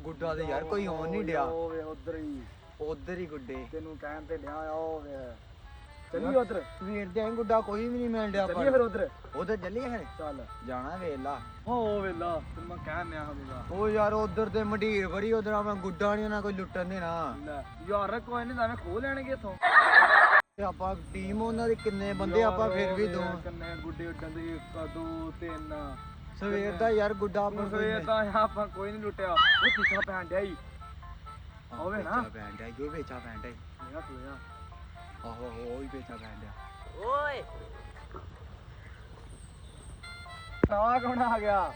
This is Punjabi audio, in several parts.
ਗੁੱਡਾ ਤੇ ਯਾਰ ਕੋਈ ਹੋਣ ਨਹੀਂ ਡਿਆ। ਵੇ ਉਧਰ ਹੀ। ਉਧਰ ਹੀ ਗੁੱਡੇ। ਤੈਨੂੰ ਕਹਿਣ ਤੇ ਡਿਆ ਆ ਉਹ ਵੇ। ਚੱਲੀਏ ਉਧਰ। ਸਵੇਰ ਦੇ ਆਏ ਗੁੱਡਾ ਕੋਈ ਵੀ ਨਹੀਂ ਮਿਲ ਡਿਆ ਚੱਲੀਏ ਫਿਰ ਉਧਰ। ਉਧਰ ਚੱਲੀਏ ਫਿਰ? ਚੱਲ। ਜਾਣਾ ਵੇਲਾ ਹੋ ਵੇਲਾ ਤੈਨੂੰ ਮੈਂ ਕਹਿਣ ਨਿਆ ਹਮੇਗਾ ਉਹ ਯਾਰ ਉਧਰ ਤੇ ਮੰਡੀਰ ਬੜੀ ਉਧਰ ਆ ਮੈਂ ਗੁੱਡਾ ਨਹੀਂ ਉਹਨਾਂ ਕੋਈ ਲੁੱਟਣ ਦੇਣਾ। ਯਾਰ ਕੋਈ ਨਹੀਂ ਤਾਂ ਖੋ ਲੈਣਗੇ ਇਥੋਂ। ਤੇ ਆਪਾਂ ਟੀਮ ਉਹਨਾਂ ਦੇ ਕਿੰਨੇ ਬੰਦੇ ਆਪਾਂ ਫਿਰ ਵੀ ਦੋ। ਕੰਨੇ ਗੁੱਡੇ ਉੱਡਣ ਦੇ ਇੱਕ ਦੋ ਤਿੰਨ। ਸਵੇਰ ਦਾ ਯਾਰ ਗੁੱਡਾ ਆਪਾਂ ਸਵੇਰ ਤਾਂ ਆਪਾਂ ਕੋਈ ਨਹੀਂ ਲੁੱਟਿਆ। ਉਹ ਪਿੱਛਾ ਪੈਣ ਡਿਆ ਹੀ ਹੋਵੇ ਨਾ। ਬੈਂਡ ਹੈ ਇਹ ਵੇਚਾ ਬੈਂਡ ਹੈ ਮੇਰਾ ਸੋਇਆ ਆਹੋ ਆਹੋ ਉਹ ਹੀ ਵੇਚਾ ਬੈਂਡ ਹੈ ਓਏ। ਨਾ ਕੌਣ ਆ ਗਿਆ।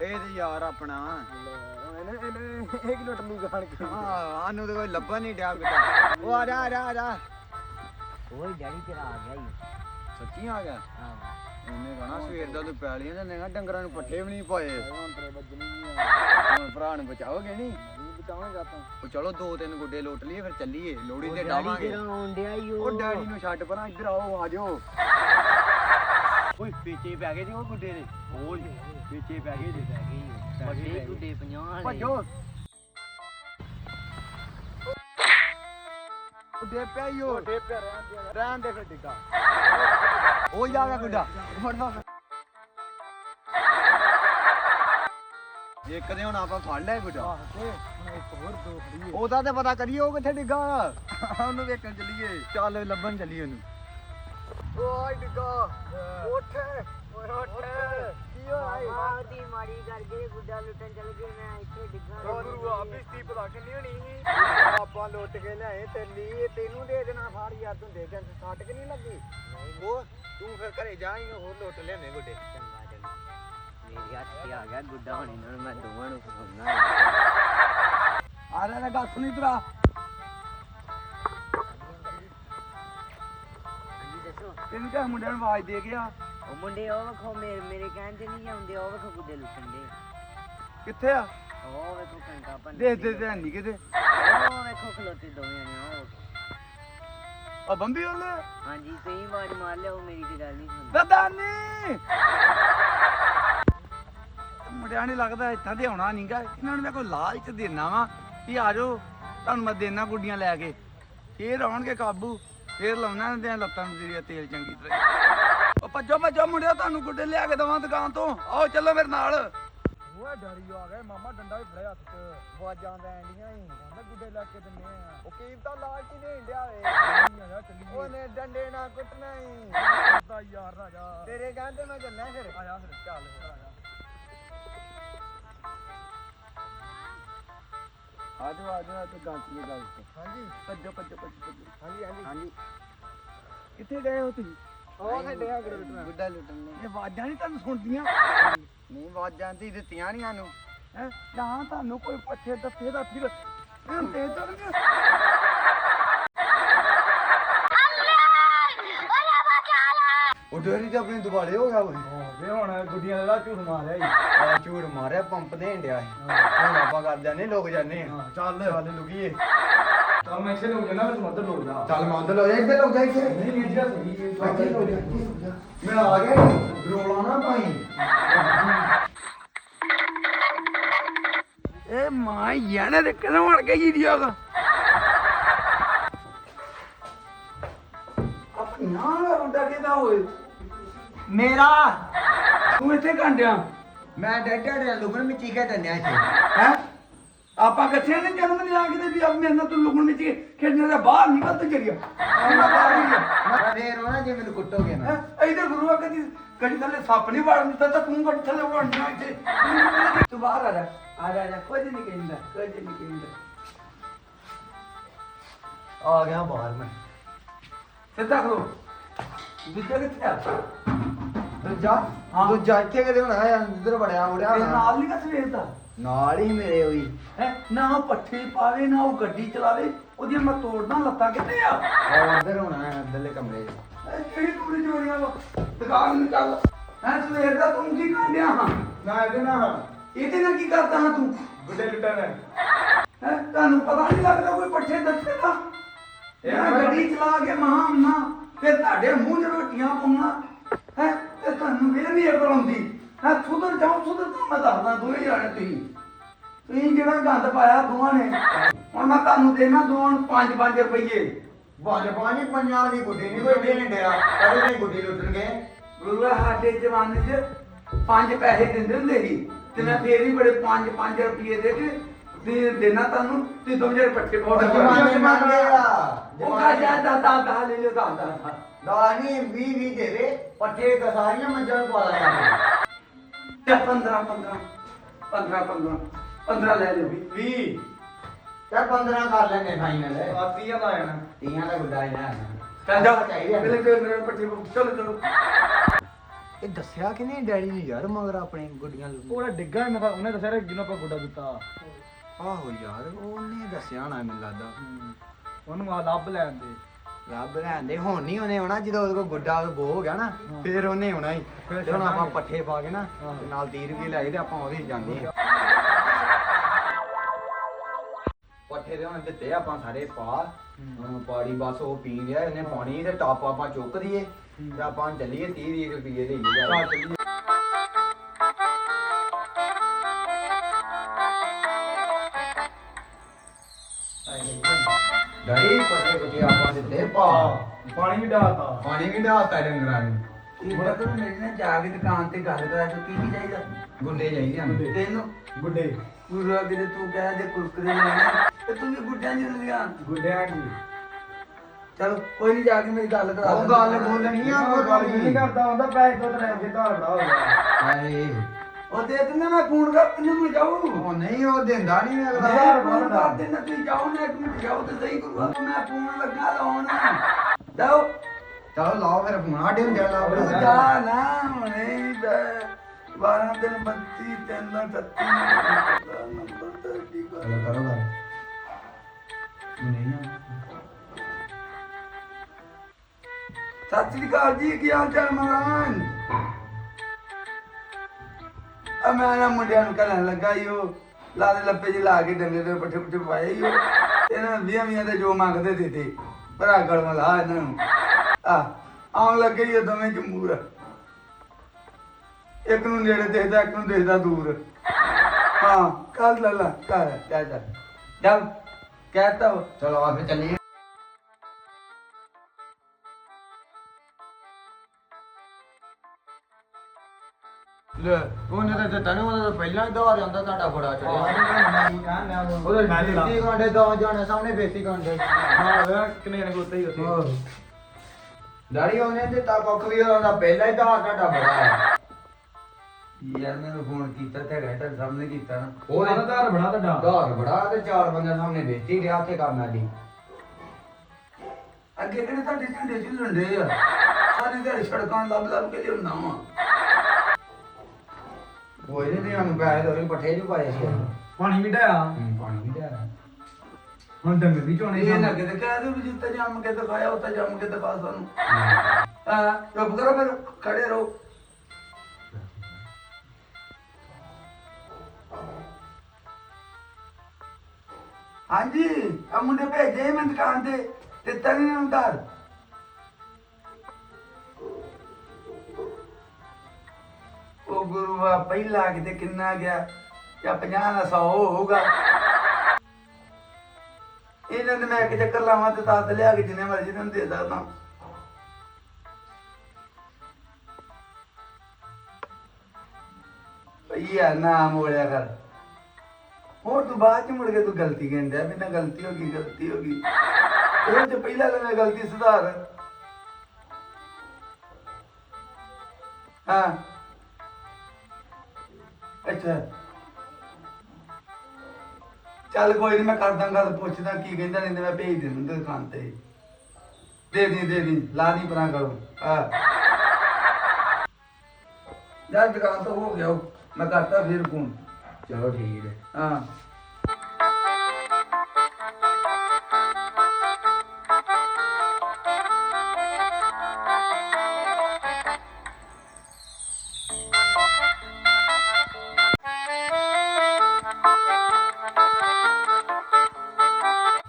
ਇਹ ਤੇ ਯਾਰ ਆਪਣਾ। ਲੈ, ਇਹਨੇ ਇਹਨੇ ਇੱਕ ਲੁੱਟ ਲੂ ਗਾਣ ਕੇ? ਹਾਂ ਆਨੂੰ ਤੇ ਕੋਈ ਲੱਭਣ ਨਹੀਂ ਡਿਆ ਗੁੱਡਾ ਉਹ ਆ ਜਾ ਆ ਜਾ ਆ ਜਾ। ਓਏ ਡੈਡੀ ਤੇਰਾ ਆ ਗਿਆ ਈ। ਸੱਚੀ ਆ ਗਿਆ? ਹਾਂ। ਇਹਨੇ ਕਹਣਾ ਸਵੇਰ ਦਾ ਤੂੰ ਪੈਲੀਆਂ ਦੇ ਨੇਗਾ ਡੰਗਰਾਂ ਨੂੰ ਪੱਠੇ ਵੀ ਨਹੀਂ ਪਾਏ। ਹੁਣ ਤੇਰੇ ਵੱਜਣੀ ਨਹੀਂ ਆ ਹੁਣ ਭਰਾ ਨੂੰ ਬਚਾਓਗੇ ਨਹੀਂ? ਨਹੀਂ ਬਚਾਵਾਂਗਾ ਤਾਂ ਉਹ ਚਲੋ ਦੋ ਤਿੰਨ ਗੁੱਡੇ ਲੁੱਟ ਲਈਏ ਫਿਰ ਚੱਲੀਏ। ਲੋੜੀ ਤੇ ਡਾਵਾਂਗੇ ਤੇਰਾ ਆਉਣ ਡਿਆ ਈ ਉਹ ਡੈਡੀ ਨੂੰ ਛੱਡ ਪਰਾਂ ਇੱਧਰ ਆਓ ਆ ਜਾਓ। ਓਏ ਪੇਚੇ ਪੈ ਗਏ ਜੀ ਉਹ ਗੁੱਡੇ ਦੇ? ਓਏ ਪੇਚੇ ਪੈ ਗਏ ਜੀ। ਪੈ ਗਏ ਵੱਡੇ ਗੁੱਡੇ 50 ਵਾਲੇ। ਭੱਜੋ। ਗੁੱਡੇ ਪਿਆਈਓ। ਛੋਟੇ ਪਿਆਰਿਆਂ ਦੇ ਰਹਿਣ ਦੇ ਫਿਰ ਡਿੱਗਾ। ਉਹ ਜਾ ਗਿਆ ਗੁੱਡਾ। ਫੜ ਫੜ ਜੇ ਕਦੇ ਹੁਣ ਆਪਾਂ ਫੜ ਲਿਆ ਗੁੱਡਾ। ਆਹ ਤੇ ਹੁਣ ਇੱਕ ਹੋਰ ਦੋ ਖੜੀਏ ਉਹਦਾ ਤੇ ਪਤਾ ਕਰੀਏ ਉਹ ਕਿੱਥੇ ਡਿੱਗਾ। ਉਹਨੂੰ ਵੇਖਣ ਚੱਲੀਏ। ਚੱਲ ਲੱਭਣ ਚੱਲੀਏ ਉਹਨੂੰ। ਓਏ ਡਿੱਗਾ। ਉੱਠ। ਓਏ ਉੱਠ। ਕੀ ਹੋਇਆ ਮਾਂ ਦੀ ਮਾੜੀ ਕਰਕੇ ਗੁੱਡਾ ਲੁੱਟਣ ਚਲ ਗਏ ਮੈਂ ਇੱਥੇ ਡਿੱਗਾ ਗੁਰੂ ਆ ਬਿਸਤੀ ਪਤਾ ਕਿੰਨੀ ਹੋਣੀ ਸੀ? ਆਪਾਂ ਲੁੱਟ ਕੇ ਲਿਆਏ ਤੇ ਲੀ ਤੈਨੂੰ ਦੇ ਦੇਣਾ ਫਾੜ ਯਾਰ ਤੂੰ ਦੇ ਕੇ ਸੱਟ ਕਿ ਨਹੀਂ ਲੱਗੀ ਉਹ ਤੂੰ ਫਿਰ ਘਰੇ ਜਾਈਂ ਹੋਰ ਲੁੱਟ ਲਿਆਵੇਂ ਗੁੱਡੇ। ਚੰਗਾ ਚੰਗਾ। ਮੇਰੇ ਹੱਥ ਤੇ ਆ ਗਿਆ ਗੁੱਡਾ ਹੁਣ ਇਹਨਾਂ ਨੂੰ ਮੈਂ ਦੋਵਾਂ ਨੂੰ ਖਵਾਉਣਾ ਆ ਰਿਹਾ ਨਾ ਗੱਲ ਸੁਣੀ ਦੱਸੋ। ਤੈਨੂੰ ਕਿਹਾ ਮੁੰਡਿਆਂ ਨੂੰ ਆਵਾਜ਼ ਦੇ ਗਿਆ ਉਹ ਮੁੰਡੇ ਉਹ ਵੇਖੋ ਮੇਰੇ ਮੇਰੇ ਕਹਿਣ ਤੇ ਨਹੀਂ ਜਾਂਦੇ ਉਹ ਵੇਖੋ ਗੁੱਡੇ ਲੁੱਟਣ ਦੇ। ਕਿੱਥੇ ਆ? ਉਹ ਵੇਖੋ ਕਣਕਾਂ ਭੰਨ ਦੇ ਦੇ ਦੇ ਨਹੀਂ ਕਿਤੇ? ਉਹ ਵੇਖੋ ਖਲੋਤੇ ਦੋਵੇਂ ਨੇ ਉਹ। ਆ ਬੰਬੀ ਉਹਨੇ ਹਾਂਜੀ ਤੁਸੀਂ ਆਵਾਜ਼ ਮਾਰ ਲਿਓ ਮੇਰੀ ਤੇ ਗੱਲ ਨਹੀਂ ਸੁਣਦੀ। ਦਦਾਨੀ! ਮੁੰਡਿਆਂ ਨੇ ਲੱਗਦਾ ਇੱਥਾਂ ਤੇ ਆਉਣਾ ਨਹੀਂਗਾ ਇਹਨਾਂ ਨੂੰ ਮੈਂ ਕੋਈ ਲਾਲਚ ਦੇਣਾ ਵਾ ਵੀ ਆ ਜਾਓ ਤੁਹਾਨੂੰ ਮੈਂ ਦੇਣਾ ਗੁੱਡੀਆਂ ਲੈ ਕੇ। ਫੇਰ ਆਉਣਗੇ ਕਾਬੂ ਫੇਰ ਲਾਉਣਾ ਤੇ ਲੱਤਾਂ ਨੂੰ ਤੇਲ ਚੰਗੀ ਤਰ੍ਹਾਂ। ਉਹ ਭੱਜੋ ਭੱਜੋ ਮੁੰਡਿਓ ਤੁਹਾਨੂੰ ਗੁੱਡੇ ਲਿਆ ਕੇ ਦਵਾਂ ਦੁਕਾਨ ਤੋਂ ਆਓ ਚੱਲੋ ਮੇਰੇ ਨਾਲ। ਓਏ ਡੈਡੀ ਆ ਗਏ ਮਾਮਾ ਡੰਡਾ ਵੀ ਫੜਿਆ ਹੱਥ 'ਚ। ਆਵਾਜ਼ਾਂ ਦੇਣੀਆਂ ਹੀ ਕਹਿੰਦਾ ਗੁੱਡੇ ਲੈ ਕੇ ਦਿੰਨੇ ਆ। ਉਹ ਕੀਮਤਾਂ ਲਾਲਚ ਹੀ ਦੇਣ ਡਿਆ ਵੇ ਨਹੀਂ ਉਹਨੇ ਡੰਡੇ ਨਾਲ ਕੁੱਟਣਾ ਹੀ। ਦਾ ਯਾਰ ਰਾਜਾ। ਤੇਰੇ ਕਹਿੰਦੇ ਮੈਂ ਚੱਲਣਾ ਫਿਰ। ਆਇਆ ਫਿਰ ਚੱਲ ਫਿਰ ਆਇਆ ਆ ਜਾਓ ਆ ਜਾਓ ਤੇ ਗਾਂਤੀ ਦੀ ਗੱਲ ਤੇ ਹਾਂਜੀ। ਭੱਜੋ ਭੱਜੋ ਭੱਜੋ ਭੱਜੋ। ਹਾਂਜੀ ਹਾਂਜੀ। ਹਾਂਜੀ। ਕਿੱਥੇ ਗਏ ਹੋ ਤੁਸੀਂ? ਉਹ ਸਾਡੇ ਆ ਗੜੇ ਗੁੱਡਾ ਲੁੱਟਣ ਨੇ ਇਹ ਆਵਾਜ਼ਾਂ ਨਹੀਂ ਤੁਹਾਨੂੰ ਸੁਣਦੀਆਂ? ਨਹੀਂ ਆਵਾਜ਼ਾਂ ਤੇ ਦਿੱਤੀਆਂ ਨਹੀਂ ਸਾਨੂੰ। ਹੈ? ਨਾ ਤੁਹਾਨੂੰ ਕੋਈ ਪੱਠੇ ਦੱਸੇ ਦਾ ਫਿਰ ਇਹ ਤੇ ਦਰ ਉਹ ਡੇਰੀ ਤੇ ਆਪਣੀ ਦੁਬਾਲੇ ਹੋ ਗਿਆ ਓਏ ਵੇ ਹੁਣ ਗੁੱਡੀਆਂ ਦਾ ਝੂਠ ਮਾਰਿਆ ਹੀ। ਆ ਝੂੜ ਮਾਰਿਆ ਪੰਪ ਦੇਣ ਡਿਆ ਸੀ। ਹੁਣ ਆਪਾਂ ਕਰ ਜਾਂਦੇ ਲੋਕ ਜਾਂਦੇ ਆ ਚੱਲ। ਚੱਲ ਲੁਕੀਏ। ਤਾਂ ਮੈਂ ਇੱਥੇ ਲੋਕ ਜਾਣਾ ਮੈਂ ਤੁਹਾਨੂੰ ਲੋਕ ਜਾ। ਚੱਲ ਮੈਂ ਉਧਰ ਲੋ ਜਾ ਇੱਧਰ ਜਾ ਇੱਥੇ। ਨਹੀਂ ਨਹੀਂ ਜਿਹੜਾ ਸਹੀ ਜਾ ਇੱਥੇ ਲੋਕ ਜਾ। ਮੈਂ ਆ ਗਿਆ। ਰੋਲਾ ਨਾ ਪਾਈ। ਇਹ ਮਾਂ ਯਾਨੇ ਦੇ ਕਦੋਂ ਵੜ ਗਈ ਜੀ ਉਹਦਾ ਆਪਣਾ ਰੁੰਡਾ ਕਿਦਾ ਹੋਏ? ਮੇਰਾ। ਤੂੰ ਇੱਥੇ ਘੰਟਿਆ। ਮੈਂ ਡੈਡਾ ਡੈਡਾ ਲੁਗਣ ਵਿੱਚ ਹੀ ਖੇਡਣਿਆ ਇੱਥੇ। ਹੈ? ਆਪਾਂ ਕਿੱਥੇ ਨੇ ਜਨਮ ਲਿਆ ਕਿਤੇ ਵੀ ਅਬ ਮੇਰੇ ਨਾਲ ਤੂੰ ਲੁਗਣ ਵਿੱਚ ਖੇਡਣੇ ਦਾ ਬਾਹਰ ਨਿਕਲ ਤੂੰ ਚੜਿਆ ਮੈਂ ਫੇਰ ਹੋਣਾ ਜੇ ਮੈਨੂੰ ਕੁੱਟੋਗੇ ਨਾ। ਇਧਰ ਗੁਰੂਆ ਕਦੀ ਕਦੀ ਥੱਲੇ ਸੱਪ ਨਹੀਂ ਵੜਨ ਦਿੱਤਾ ਤਾਂ ਤੂੰ ਕਦੀ ਥੱਲੇ ਵੜਨਾ ਇੱਥੇ। ਤੂੰ ਬਾਹਰ ਆ ਜਾ। ਆ ਜਾ ਆ ਜਾ। ਕੁਝ ਨਹੀਂ ਕਹਿੰਦਾ ਕੁਝ ਨਹੀਂ ਕਹਿੰਦਾ। ਆ ਗਿਆ ਬਾਹਰ ਮੈਂ। ਸਿੱਧਾ ਖਲੋ ਦੂਜਾ ਕਿੱਥੇ ਆ? ਦੂਜਾ? ਹਾਂ। ਦੂਜਾ ਇੱਥੇ ਕਿਤੇ ਹੋਣਾ ਆ ਇੱਧਰ ਵੜਿਆ ਉੜਿਆ ਨਾਲ ਨਹੀਂ ਕਸ ਵੇਖਦਾ ਨਾਲ ਹੀ ਮੇਰੇ ਹੋਈ। ਹੈ? ਨਾ ਪੱਠੇ ਪਾਵੇ ਨਾ ਉਹ ਗੱਡੀ ਚਲਾਵੇ ਉਹਦੀਆਂ ਮੈਂ ਤੋੜਨਾ ਲੱਤਾਂ ਕਿੱਥੇ ਆ? ਉਧਰ ਹੋਣਾ ਹੈ ਅੰਦਰਲੇ ਕਮਰੇ 'ਚ। ਕਿਹੜੀ ਕਮਰੇ 'ਚ ਹੋਣੀਆਂ ਵਾ? ਦੁਕਾਨ ਨੂੰ ਚੱਲ। ਹੈ ਸਵੇਰ ਦਾ ਤੂੰ ਕੀ ਕਰ ਰਿਹਾ ਹਾਂ? ਨਾ ਇਹਦੇ ਨਾਲ ਇਹਦੇ ਨਾਲ ਕੀ ਕਰਦਾ ਹਾਂ ਤੂੰ? ਗੁੱਡੇ ਲੁੱਟਣ ਹੈ? ਤੁਹਾਨੂੰ ਪਤਾ ਨਹੀਂ ਲੱਗਦਾ ਕੋਈ ਪੱਠੇ ਦੱਸੇ ਦਾ? ਇਹ ਗੱਡੀ ਚਲਾ ਕੇ ਮਹਾਂ ਨਾ ਤੇ ਤੁਹਾਡੇ ਮੂੰਹ 'ਚ ਰੋਟੀਆਂ ਪਾਉਣਾ। ਹੈ? ਤੇ ਤੁਹਾਨੂੰ ਵੇਰ ਨਹੀਂ ਅਕਲ ਆਉਂਦੀ ਹੈ ਸੁਧਰ ਜਾਓ ਸੁਧਰ ਤਾਂ ਮੈਂ ਦੱਸਦਾ ਦੋਵੇਂ ਜਾਣੇ ਤੁਸੀਂ। ਤੁਸੀਂ ਜਿਹੜਾ ਗੰਦ ਪਾਇਆ ਦੋਵਾਂ ਨੇ। ਹੁਣ ਮੈਂ ਤੁਹਾਨੂੰ ਦੇਣਾ ਦੋਵਾਂ ਨੂੰ 5-5 ਰੁਪਏ ਬਾਲੇ ਪਾਣੀ ਪੰਜਾਂ ਦੀ ਗੁੱਡੀ ਨਹੀਂ ਕੋਈ ਦੇਣ ਡਿਆ। ਕਦੇ ਨਹੀਂ ਗੁੱਡੀ ਲੁੱਟਣਗੇ। ਗੁਰੂਆ ਸਾਡੇ ਜ਼ਮਾਨੇ 'ਚ ਪੰਜ ਪੈਸੇ ਦਿੰਦੇ ਹੁੰਦੇ ਸੀ। ਤੇ ਮੈਂ ਫੇਰ ਹੀ ਬੜੇ 5-5 ਰੁਪਏ ਦੇ ਕੇ ਤੇ ਦੇਣਾ ਤੁਹਾਨੂੰ ਤੇ 2000 ਪੱਟੇ ਪਾਉ ਜਮਾਨੇ ਮੰਗਦੇ ਆ ਉਹ ਕਾ ਜਾ ਦਾ ਦਾ ਦਾ ਲੈ ਲਿਓ ਦਾ ਦਾ ਦਾਨੀ 20 20 ਦੇਵੇ ਪੱਠੇ ਕਸਾਰੀਆਂ ਮੰਜਾਂ ਨੂੰ ਪਾ ਲਾਂਗੇ ਤੇ 15 15 15 15 15 ਲੈ ਲਿਓ। 20 ਤੇ 15 ਕਰ ਲੈਣੇ ਫਾਈਨਲ ਆਤੀਆਂ ਦਾ ਆਣਾ ਤੀਆਂ ਦਾ ਗੁੱਡਾ ਹੀ ਨਾ ਚੱਲ ਜਾ ਚਾਹੀਦਾ ਤੇ ਮੇਰੇ ਪੱਟੇ। ਚਲੋ ਚਲੋ। ਇਹ ਦੱਸਿਆ ਕਿ ਨਹੀਂ ਡੈਡੀ ਨੇ ਯਾਰ ਮਗਰ ਆਪਣੇ ਗੁੱਡੀਆਂ ਉਹਦਾ ਡਿੱਗਾ ਮੈਂ ਤਾਂ ਉਹਨੇ ਦੱਸਿਆ ਜਿਹਨੂੰ ਆਪਾਂ ਗੁੱਡਾ ਦਿੱਤਾ। ਆਹੋ ਯਾਰ ਉਹਨੇ ਦੱਸਿਆ ਨਾ ਮੈਨੂੰ ਲੱਗਦਾ। ਉਹਨੂੰ ਆ ਲੱਭ ਲੈਣ ਦੇ। ਰੱਬ ਲੈਂਦੇ ਹੁਣ ਨਹੀਂ ਉਹਨੇ ਆਉਣਾ ਜਦੋਂ ਉਹਦੇ ਕੋਲ ਗੁੱਡਾ ਉਹ ਬੋ ਹੋ ਗਿਆ ਨਾ ਫਿਰ ਉਹਨੇ ਆਉਣਾ ਹੀ। ਫਿਰ ਹੁਣ ਆਪਾਂ। ਪੱਠੇ ਪਾ ਕੇ ਨਾ ਨਾਲ ਤੀਰ ਵੀ ਲੈ ਤੇ ਆਪਾਂ ਉਹਦੇ ਜਾਂਦੇ ਆ ਪੱਠੇ ਦੇ ਹੁਣ ਦਿੱਤੇ ਆਪਾਂ ਸਾਰੇ ਪਾ। ਹੁਣ ਪਾੜੀ ਬਸ ਉਹ ਪੀ ਲਿਆ ਇਹਨੇ ਪਾਣੀ ਤੇ ਟਾਪ ਆਪਾਂ ਚੁੱਕ ਦਈਏ ਤੇ ਆਪਾਂ ਚੱਲੀਏ 30 30 ਰੁਪਏ ਦੇ ਹੀ ਚੱਲ ਚੱਲੀਏ। ਡੈਡੀ ਪੱਠੇ ਪੁੱਠੇ ਆਪਾਂ ਦਿੱਤੇ ਪਾ। ਪਾਣੀ ਵੀ ਡਾਤਾ ਪਾਣੀ ਵੀ ਡਾਤਾ ਡੰਗਰਾਂ ਨੂੰ। ਇਹ ਤਾਂ ਮੇਰੇ ਨਾਲ ਜਾ ਕੇ ਦੁਕਾਨ ਤੇ ਗੱਲ ਕਰਾ ਤੂੰ ਕੀ ਕੀ ਚਾਹੀਦਾ? ਗੁੱਡੇ ਚਾਹੀਦੇ ਹਨ ਤੈਨੂੰ? ਗੁੱਡੇ। ਗੁਰੂ ਅੱਗੇ ਤੇ ਕਹਿ ਦੇ ਕੁਰਕਰੇ ਲੈਣੇ ਤੇ ਤੂੰ ਵੀ ਗੁੱਡਾਂ ਚ ਲਿਆ ਗੁੱਡਿਆਂ ਦੀ। ਚਲ ਕੋਈ ਨਹੀਂ ਜਾ ਕੇ ਮੇਰੀ ਗੱਲ ਕਰਾ ਉਹ ਦੇ। ਗੱਲ ਬੋਲਣੀ ਆ ਉਹ ਗੱਲ ਨਹੀਂ ਕਰਦਾ ਹੁੰਦਾ ਪੈਸੇ ਤੋਂ ਤਰੇ ਅੱਗੇ ਧਾਰ ਬੜਾ ਹੋ ਗਿਆ ਹਾਏ। ਉਹ ਦੇ ਦਿੰਦਾ ਮੈਂ ਫੋਨ ਕਰ ਤੈਨੂੰ ਮੈਂ ਜਾਊ। ਉਹ ਨਹੀਂ ਉਹ ਦਿੰਦਾ ਨਹੀਂ ਮੈਂ ਅਗਲਾ ਫੋਨ ਕਰ ਦਿੰਦਾ ਤੂੰ ਜਾਓ ਨਾ ਇੱਕ ਮਿੰਟ ਜਾਓ ਤੇ ਸਹੀ ਗੁਰੂ ਮੈਂ ਫੋਨ ਲੱਗਾ ਲਾਉਣ। ਜਾਓ। ਚਲੋ ਲਾਓ ਫਿਰ ਫੋਨ ਸਾਡੇ ਹੁੰਦੇ ਆ ਲਾਓ ਉਹ ਜਾ ਨਾ ਹੁਣੇ ਬੈ 12 ਦਿਨ 32 ਤਿੰਨ 38 ਨੰਬਰ ਤੇ ਕੀ ਕਰ ਚਲੋ ਕਰੋ ਗੱਲ। ਨਹੀਂ ਆ ਸਤਿ ਸ੍ਰੀ ਅਕਾਲ ਜੀ ਕੀ ਹਾਲ ਚਾਲ ਮਹਾਰਾਜ? ਆ ਮੈਂ ਨਾ ਮੁੰਡਿਆਂ ਨੂੰ ਕਹਿਣ ਲੱਗਾ ਈ ਉਹ ਲਾ ਦੇ ਲੱਪੇ ਜੀ ਲਾ ਕੇ ਡੰਗੇ ਦੇ ਪੱਠੇ ਪੁੱਠੇ ਪਾਏ ਈ ਉਹ। ਇਹਨਾਂ ਵੀਆਂ ਵੀਆਂ ਦੇ ਜੋ ਮੰਗਦੇ ਦੇ ਦੇ। ਭਰਾ ਗਲ ਲਾ ਇਹਨਾਂ ਨੂੰ। ਆ ਆਉਣ ਲੱਗੇ ਈ ਇਹ ਦੋਵੇਂ ਜਮੂਰ। ਇੱਕ ਨੂੰ ਨੇੜੇ ਦੇਖਦਾ ਇੱਕ ਨੂੰ ਦੇਖਦਾ ਦੂਰ। ਹਾਂ ਕੱਲ ਲਾ ਲਾ ਕਰ ਜਾ ਜਾ ਜਾ ਕਹਤਾ ਚਲੋ ਆ ਫਿਰ ਚੱਲੀਏ। ਲੈ ਉਹਨੇ ਤਾਂ ਦਿੱਤਾ ਨੀ, ਉਹਨੇ ਤਾਂ ਪਹਿਲਾਂ ਹੀ ਦਵਾ ਜਾਂਦਾ ਤੁਹਾਡਾ ਬੜਾ ਚੜਿਆ। ਉਹਦੇ ਬੇਤੀ ਕਾਂਡੇ ਦੋ ਜਾਣੇ ਸਾਹਮਣੇ ਬੇਤੀ ਕਾਂਡੇ। ਹਾਂ ਕਿੰਨੇ ਨੇ ਗੋਤੇ ਹੀ ਉੱਥੇ। ਡਾੜੀ ਉਹਨੇ ਦਿੱਤਾ ਕੁੱਖ ਵੀ ਉਹਦਾ ਪਹਿਲਾਂ ਹੀ ਦਵਾ ਤੁਹਾਡਾ ਬੜਾ ਹੈ। ਯਾਰ ਮੈਨੂੰ ਫੋਨ ਕੀਤਾ ਤੇ ਤਾਂ ਸਾਹਮਣੇ ਕੀਤਾ ਨਾ। ਉਹਦਾ ਧਾਰ ਬੜਾ ਤੁਹਾਡਾ। ਧਾਰ ਬੜਾ ਤੇ ਚਾਰ ਬੰਦੇ ਸਾਹਮਣੇ ਬੇਤੀ ਰਿਹਾ ਤੇ ਕਰਨਾ ਦੀ ਅੱਗੇ ਕਿਹੜੇ ਤੁਹਾਡੇ ਝੰਡੇ ਦੇ ਆ? ਸਾਰੇ ਦਿਹਾੜੀ ਸੜਕਾਂ ਲੱਭ ਲੱਭ ਕੇ ਲਿਆਉਣਾ ਵਾ। ਕੋਈ ਨਹੀਂ ਤੇ ਸਾਨੂੰ ਪੈਸੇ ਪੱਠੇ ਜੂ ਪਾਏ ਸੀ। ਪਾਣੀ ਵੀ ਹੁਣ ਡੰਗਰ ਵੀ ਚੋਣੇ ਇਹ ਨਾ ਕਿਤੇ ਕਹਿ ਦੋ ਵੀ ਜਿੱਤੇ ਜੰਮ ਕੇ ਦਿਖਾਇਆ ਉੱਤੇ ਜੰਮ ਕੇ ਦਿਖਾ ਸਾਨੂੰ। ਹਾਂ। ਚੁੱਪ ਕਰੋ ਫਿਰ ਖੜੇ ਰਹੋ। ਹਾਂਜੀ ਆ ਮੁੰਡੇ ਭੇਜੇ ਮੈਂ ਦੁਕਾਨ ਤੇ ਦਿੱਤਾ ਨਹੀਂ ਨਾ ਉਧਾਰ ਉਹ ਗੁਰੂਆ ਪਹਿਲਾ ਕਿਤੇ ਕਿੰਨਾ ਗਿਆ ਜਾਂ 50 ਦਾ 100 ਹੋਊਗਾ। ਇਹਨਾਂ ਨੇ ਮੈਂ ਕਿ ਚੱਕਰ ਲਾਵਾਂ ਤੇ ਦੱਸ ਲਿਆ ਕਿ ਜਿੰਨੇ ਮਰਜ਼ੀ ਤੈਨੂੰ ਦੇ ਸਕਦਾ। ਭਈਆ ਨਾ ਮੋੜਿਆ ਕਰ। ਹੋਰ ਤੂੰ ਬਾਅਦ ਚ ਮੁੜ ਕੇ ਤੂੰ ਗਲਤੀ ਕਹਿੰਦਾ ਵੀ ਨਾ ਗਲਤੀ ਹੋ ਗਈ, ਗਲਤੀ ਹੋ ਗਈ। ਇਹ ਤੇ ਪਹਿਲਾਂ ਤਾਂ ਮੈਂ ਗਲਤੀ ਸੁਧਾਰ। ਹਾਂ। ਅੱਛਾ। ਚੱਲ ਕੋਈ ਨਹੀਂ ਮੈਂ ਕਰਦਾ ਗੱਲ ਪੁੱਛਦਾ ਕੀ ਕਹਿੰਦਾ ਨਹੀਂ ਤੇ ਮੈਂ ਭੇਜ ਦੇ ਦਿੰਦਾ ਦੁਕਾਨ ਤੇ। ਦੇ ਦੀ ਦੇ ਦੀ ਲਾ ਦੀ ਪਰਾਂ ਕਰੋ ਆ। ਯਾਰ ਦੁਕਾਨ ਤੋਂ ਹੋ ਗਿਆ ਉਹ। ਮੈਂ ਕਰਤਾ ਫਿਰ ਫੋਨ। ਚਲੋ ਠੀਕ ਹੈ। ਹਾਂ।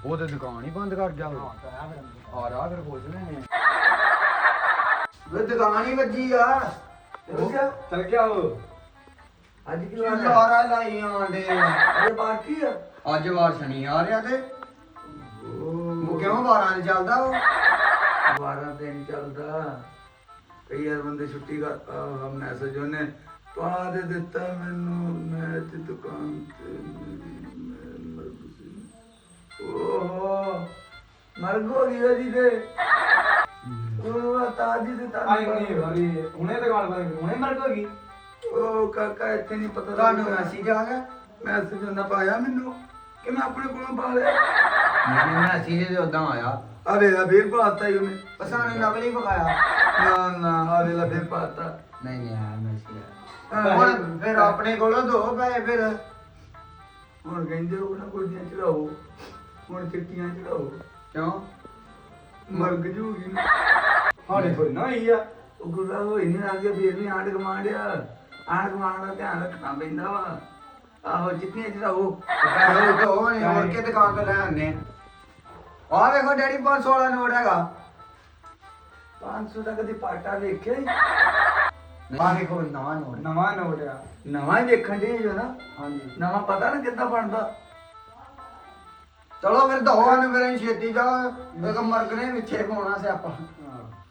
ਉਹ ਤੇ ਦੁਕਾਨ ਹੀ ਬੰਦ ਕਰ ਉਹ। ਆ ਫਿਰ ਪੁੱਛ ਲੈਣੇ ਵੇ ਦੁਕਾਨ ਹੀ ਵੱਜੀ ਆ? ਚਲ ਗਿਆ। ਉਹ। ਅੱਜ ਕੀ ਵਾਰ ਹੈ ਲਾਰਾ ਲਾਈ ਆਂਦੇ ਅਰੇ ਬਾਕੀ ਆ? ਅੱਜ ਵਾਰ ਸ਼ਨੀ ਆ ਰਿਹਾ ਤੇ। ਉਹ ਕਿਉਂ ਵਾਰਾਂ ਚ ਚੱਲਦਾ ਉਹ? 12 ਦਿਨ ਚੱਲਦਾ। ਕਈ ਵਾਰ ਬੰਦੇ ਛੁੱਟੀ ਕਰ ਮੈਸੇਜ ਉਹਨੇ ਪਾ ਦੇ ਦਿੱਤਾ ਮੈਨੂੰ। ਮੈਂ ਤੇ ਦੁਕਾਨ ਤੇ ਮੇਰੀ ਓਹ ਮਰ ਗਈ ਜੀ ਦੇ ਉਹ ਤਾਜੀ ਦੇ ਤਾਂ ਆਈ ਨਹੀਂ ਵਾਰੀ ਹੁਣੇ ਤੇ ਗੱਲ ਕਰ ਹੁਣੇ ਮਰ ਗਈ ਉਹ ਕਾਕਾ ਇੱਥੇ ਨਹੀਂ ਪਤਾ ਤੁਹਾਨੂੰ ਮੈਸੇਜ ਆ ਗਿਆ ਮੈਸੇਜ ਉਹਨਾਂ ਪਾਇਆ ਮੈਨੂੰ ਕਿ ਮੈਂ ਆਪਣੇ ਕੋਲੋਂ ਪਾ ਲਿਆ। ਮੈਨੂੰ ਮੈਸੇਜ ਤੇ ਉਦਾਂ ਆਇਆ। ਅਰੇ ਲਾ ਫੇਰ ਪਾਤਾ ਹੀ ਉਹਨੇ। ਪਸਾਨੇ ਨਕਲੀ ਵਿਖਾਇਆ। ਨਾ ਨਾ ਅਰੇ ਲਾ ਫੇਰ ਪਾਤਾ। ਨਹੀਂ ਨਹੀਂ ਆਇਆ। ਮੈਸੇਜ ਹਾਂ, ਹੁਣ ਫਿਰ ਆਪਣੇ ਕੋਲੋਂ ਦੋ ਪਏ ਫਿਰ। ਹੁਣ ਕਹਿੰਦੇ ਉਹ ਨਾ ਕੁੜੀਆਂ ਚੜਾਓ। ਹੁਣ ਚਿੱਟੀਆਂ ਚੜਾਓ। ਕਿਉਂ? ਮਰਗ ਜੂਗੀ। ਹਾਲੇ ਥੋੜੀ ਨਾ ਆਈ ਆ। ਉਹ ਗੁਰਦਾ ਹੋਈ ਨਹੀਂ ਲੱਗੇ ਫੇਰ ਵੀ ਆਂਡ ਕਮਾਂਡਿਆ ਆਂਡ ਕਮਾਂਡ ਦਾ ਧਿਆਨ ਰੱਖਣਾ ਪੈਂਦਾ ਵਾ। ਆਹੋ ਚਿੱਟੀਆਂ ਚੜਾਓ। ਪੈਸੇ ਦੋ ਨੇ ਹੋਰ ਕੇ ਦੁਕਾਨ ਤੋਂ ਲੈ ਆਨੇ ਆ ਵੇਖੋ ਡੈਡੀ 500 ਵਾਲਾ ਨੋਟ ਹੈਗਾ। 500 ਦਾ ਕਦੀ ਪਾਟਾ ਵੇਖਿਆ ਹੀ ਆ ਵੇਖੋ ਨਵਾਂ ਨੋਟ। ਨਵਾਂ ਨੋਟ ਆ। ਨਵਾਂ ਹੀ ਵੇਖਣ ਦੇ ਜੋ ਨਾ ਹਾਂਜੀ। ਨਵਾਂ ਪਤਾ ਨਾ ਕਿੱਦਾਂ ਬਣਦਾ। ਚਲੋ ਫਿਰ ਦੋ ਨੇ ਅਸੀਂ ਛੇਤੀ ਜਾ ਇੱਕ ਮਰਗਨੇ ਵਿੱਚੇ ਪਾਉਣਾ ਸਿਆਪਾ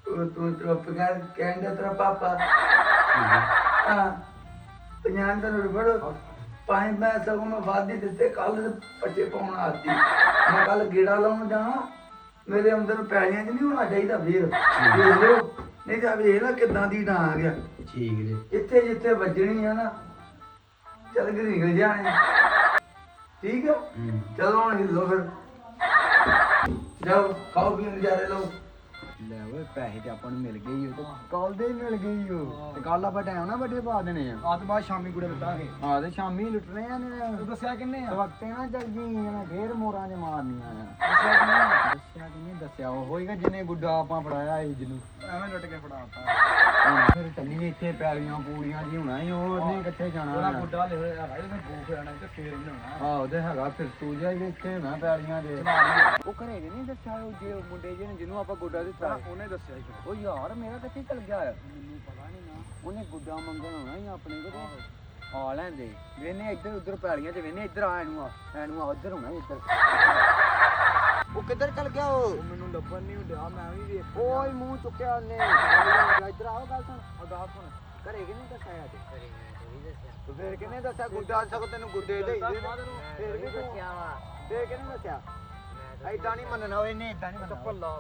ਉਹ ਤੂੰ ਚੁੱਪ ਕਰ ਕਹਿੰਦਾ ਤੇਰਾ ਪਾਪਾ। ਹਾਂ। ਪੰਜਾਂ ਦਾ ਫੜੋ ਪੰਜ ਮੈਂ ਸਗੋਂ ਮੈਂ ਵਾਦੀ ਦਿੱਤੇ ਕੱਲ ਪੱਟੇ ਪਾਉਣ ਆਤੀ। ਮੈਂ ਕੱਲ ਗੇੜਾ ਲਾਉਣ ਜਾਣਾ ਮੇਰੇ ਅੰਦਰ ਪੈਲੀਆਂ 'ਚ ਨਹੀਂ ਹੋਣਾ ਚਾਹੀਦਾ ਫੇਰ। ਦੇਖ ਲਿਓ। ਨਹੀਂ ਤਾਂ ਵੇਖ ਨਾ ਕਿੱਦਾਂ ਦੀ ਨਾ ਆ। ਗਿਆ ਠੀਕ ਜੀ। ਜਿੱਥੇ ਜਿੱਥੇ ਵੱਜਣੀ ਆ ਨਾ ਚੱਲ ਕੇ ਨਿਕਲ ਜਾਣੇ। ਠੀਕ ਆ ਚਲੋ ਹੁਣ ਹਿੱਲੋ ਫਿਰ। ਜਾਓ ਖਾਓ ਪੀਓ ਨਜ਼ਾਰੇ ਲਓ। ਲੈ ਓਏ ਪੈਸੇ ਤੇ ਆਪਾਂ ਨੂੰ ਮਿਲ ਗਏ ਹੀ ਉਹ ਕੱਲ ਦੇ ਹੀ ਮਿਲ ਗਏ ਹੀ ਉਹ ਤੇ ਕੱਲ ਆਪਾਂ ਟਾਈਮ ਨਾ ਵੱਡੇ ਪਾ ਦੇਣੇ ਆ। ਆਤ ਬਾਅਦ ਸ਼ਾਮੀ ਗੁੜੇ ਬਤਾਗੇ ਆ ਤੇ ਸ਼ਾਮੀ ਲੁੱਟਣੇ ਆ ਨੇ ਤੂੰ ਦੱਸਿਆ ਕਿੰਨੇ ਆ? ਵਕਤੇ ਨਾ ਚੱਲ ਜੀ ਇਹਨਾਂ ਫੇਰ ਮੋਰਾਂ 'ਚ ਮਾਰਨੀਆਂ ਆ। ਦੱਸਿਆ ਕਿੰਨੇ ਆ? ਦੱਸਿਆ ਕਿ ਨਹੀਂ ਦੱਸਿਆ ਉਹ ਹੋਏਗਾ ਜਿਹਨੇ ਗੁੱਡਾ ਆਪਾਂ ਫੜਾਇਆ ਸੀ ਜਿਹਨੂੰ। ਐਵੇਂ ਲੁੱਟ ਕੇ ਫੜਾਤਾ। ਫਿਰ ਚੱਲੀਏ ਇੱਥੇ ਪੈਲੀਆਂ ਪੂੜੀਆਂ ਜੀ ਹੋਣਾ ਹੀ ਉਹ ਉਹਨੇ ਕਿੱਥੇ ਜਾਣਾ ਉਹਦਾ? ਗੁੱਡਾ ਲੈ ਹੋਇਆ ਰਾਈ ਮੈਂ ਭੂਖ ਆਣਾ ਤੇ ਫੇਰ ਹੀ ਹੋਣਾ ਆਹੋ ਤੇ ਹੈਗਾ ਫਿਰ ਤੂੰ ਜਾ ਇੱਥੇ ਹੋਣਾ ਪੈਲੀਆਂ ਦੇ। ਉਹ ਘਰੇ ਨਹੀਂ ਦੱਸਿਆ ਉਹ ਜੇ ਉਹ ਮੁੰਡੇ ਜਿਹਨੇ ਜਿਹਨੂੰ ਆਪਾਂ ਗੁੱਡਾ ਦਿੱਤਾ ਉਹਨੇ ਦੱਸਿਆ ਸੀ ਉਹ ਯਾਰ ਮੇਰਾ ਕਿੱਥੇ ਚਲ ਗਿਆ। ਆ ਮੈਨੂੰ ਪਤਾ ਨਹੀਂ ਨਾ। ਉਹਨੇ ਗੁੱਡਾ ਮੰਗਣ ਆਉਣਾ ਹੀ ਆਪਣੇ ਕੋਲ ਆ ਲੈਂਦੇ। ਵੇਨੇ ਇੱਧਰ ਉੱਧਰ ਪੈਲੀਆਂ 'ਚ ਵੇਨੇ ਇੱਧਰ ਆ ਇਹਨੂੰ ਆ ਇਹਨੂੰ ਆ ਇੱਧਰ ਹੋਣਾ ਇੱਧਰ। ਉਹ ਕਿੱਧਰ ਚਲ ਗਿਆ ਉਹ? ਮੈਨੂੰ ਲੱਭਣ ਨਹੀਂ ਹੁੰਦਿਆ ਮੈਂ ਵੀ ਵੇਖ ਓਏ ਮੂੰਹ ਚੁੱਕਿਆ ਉਹਨੇ। ਇੱਧਰ ਆਓ ਗੱਲ ਸੁਣ। ਅਗਾ ਸੁਣ ਘਰੇ ਕਿ ਨਹੀਂ ਦੱਸਿਆ ਮੈਂ ਥੋੜੀ ਦੱਸਿਆ। ਤੇ ਫੇਰ ਕਿਹਨੇ ਦੱਸਿਆ? ਗੁੱਡਾ ਸਗੋਂ ਤੈਨੂੰ ਗੁੱਡੇ ਦੇ। ਫੇਰ ਵੀ ਤੂੰ ਦੱਸਿਆ ਵਾ। ਫੇਰ ਕਿਹਨੇ ਦੱਸਿਆ? ਐਦਾਂ ਨਹੀਂ ਮੰਨਣਾ ਓਏ ਇਹਨੇ ਐਦਾਂ ਨਹੀਂ ਮੰਨਣਾ ਚੱਪਲ ਲਾ